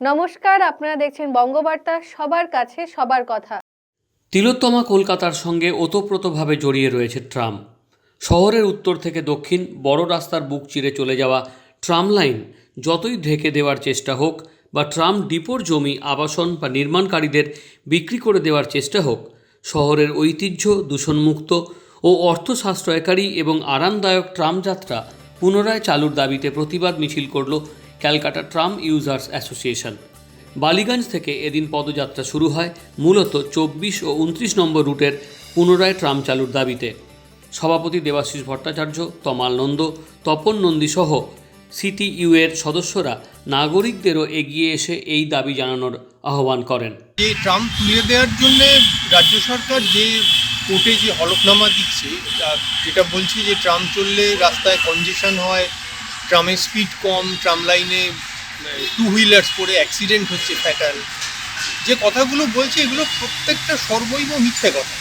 নমস্কার, আপনারা দেখছেন বঙ্গবার্তা, সবার কাছে সবার কথা। তিলোত্তমা কলকাতার সঙ্গে ওতপ্রোতভাবে জড়িয়ে রয়েছে ট্রাম। শহরের উত্তর থেকে দক্ষিণ, বড় রাস্তার বুক চিরে চলে যাওয়া ট্রাম লাইন যতই ঢেকে দেওয়ার চেষ্টা হোক বা ট্রাম ডিপোর জমি, আবাসন বা নির্মাণকারীদের বিক্রি করে দেওয়ার চেষ্টা হোক, শহরের ঐতিহ্য দূষণমুক্ত ও অর্থ সাশ্রয়কারী এবং আরামদায়ক ট্রাম যাত্রা পুনরায় চালুর দাবিতে প্রতিবাদ মিছিল করল Calcutta tram users association. Ballygunge থেকে এদিন পদযাত্রা শুরু হয় মূলত চব্বিশ ও উনত্রিশ নম্বর রুটের পুনরায় ট্রাম চালুর দাবিতে। সভাপতি দেবাশিস ভট্টাচার্য, তমাল নন্দ, তপন নন্দী সহ সিটিইউ এর সদস্যরা নাগরিকদেরও এগিয়ে এসে এই দাবি জানানোর আহ্বান করেন। যে ট্রাম তুলে দেওয়ার জন্য রাজ্য সরকার যে কোর্টে যে হলফনামা দিচ্ছে যেটা বলছে যে ট্রাম চললে রাস্তায় কনজেশন হয় ট্রামের স্পিড কম ট্রাম লাইনে টু হুইলার্স পরে অ্যাক্সিডেন্ট হচ্ছে ফ্যাটাল যে কথাগুলো বলছে, এগুলো প্রত্যেকটা সর্বৈব মিথ্যে কথা।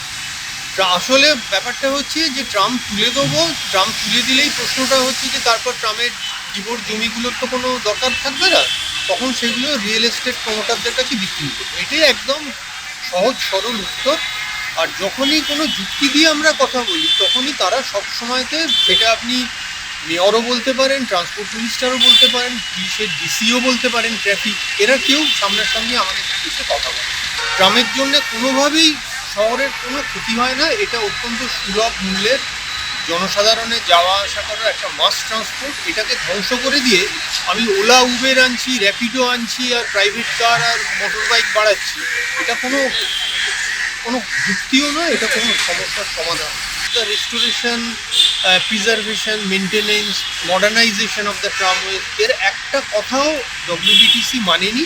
আসলে ব্যাপারটা হচ্ছে যে ট্রাম তুলে দেবো ট্রাম তুলে দিলেই প্রশ্নটা হচ্ছে যে, তারপর ট্রামের জীবর জমিগুলোর তো কোনো দরকার থাকবে না? তখন সেগুলো রিয়েল এস্টেট প্রমোটারদের কাছে বিক্রি করব। এটাই একদম সহজ, সরল উত্তর। আর যখনই কোনো যুক্তি দিয়ে আমরা কথা বলি, তখনই তারা সব সময়তে সেটা আপনি মেয়রও বলতে পারেন ট্রান্সপোর্ট মিনিস্টারও বলতে পারেন, পুলিশের ডিসিও বলতে পারেন ট্রাফিক এরা কেউ সামনাসামনি আমাদের সাথে কথা বলে গ্রামের জন্য কোনোভাবেই শহরের কোনো ক্ষতি হয় না, এটা অত্যন্ত সুলভ মূল্যের জনসাধারণের যাওয়া আসা করার একটা মাস ট্রান্সপোর্ট এটাকে ধ্বংস করে দিয়ে আমি ওলা, উবের আনছি র্যাপিডো আনছি, আর প্রাইভেট কার আর মোটর বাইক বাড়াচ্ছি, এটা কোনো কোনো যুক্তিও নয়, এটা কোনো সমস্যার সমাধান the restoration preservation maintenance modernisation of the tramway এর একটা কথাও ডব্লিউবিটিসি মানেনি।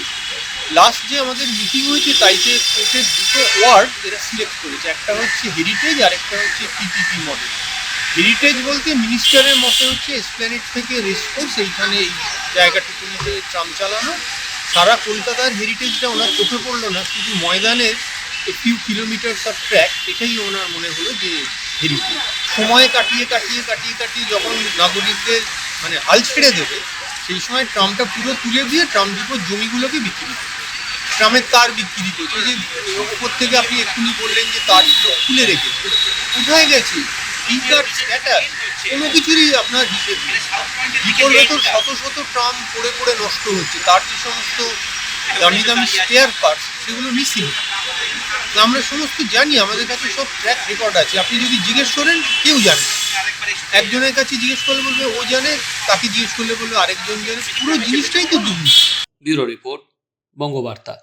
লাস্ট যে আমাদের মিটিং হয়েছে, তাই যে কোর্টের দুটো ওয়ার্ড এরা সিলেক্ট করেছে। একটা হচ্ছে হেরিটেজ আর একটা হচ্ছে পিপিপি মডেল হেরিটেজ বলতে মিনিস্টারের মতে হচ্ছে এসপ্ল্যানেট থেকে রেসকোর্স এইখানে এই জায়গাটুকুনিতে ট্রাম চালানো। সারা কলকাতার হেরিটেজটা ওনার চোখে পড়ল না, শুধু ময়দানের ফিউ কিলোমিটার্স অফ ট্র্যাক এটাই ওনার মনে হলো যে হেরিটেজ সময় কাটিয়ে কাটিয়ে কাটিয়ে কাটিয়ে যখন নাগরিকদের মানে হাল ছেড়ে দেবে, সেই সময় ট্রামটা পুরো তুলে দিয়ে ট্রাম ডিপোর জমিগুলোকে বিক্রি করবে। ট্রামের তার বিক্রি করছে যে ওপর থেকে আপনি এক্ষুনি বললেন যে তারগুলো খুলে রেখেছে কোথায় গেছে? কোনো কিছুরই আপনার হিসেব নেই। ভেতর শত শত ট্রাম পড়ে পড়ে নষ্ট হচ্ছে। তার যে সমস্ত দামি দামি স্পেয়ার পার্টস সেগুলো মিসিং আমরা সমস্ত জানি, আমাদের কাছে সব ট্র্যাক রেকর্ড আছে। আপনি যদি জিজ্ঞেস করেন, কেউ জানে একজনের কাছে জিজ্ঞেস করলে বলবে, ও জানে, তাকে জিজ্ঞেস করলে বলবে, আরেকজন জানে। পুরো জিনিসটাই তো দুর্নীতি ব্যুরো রিপোর্ট, বঙ্গবার্তা।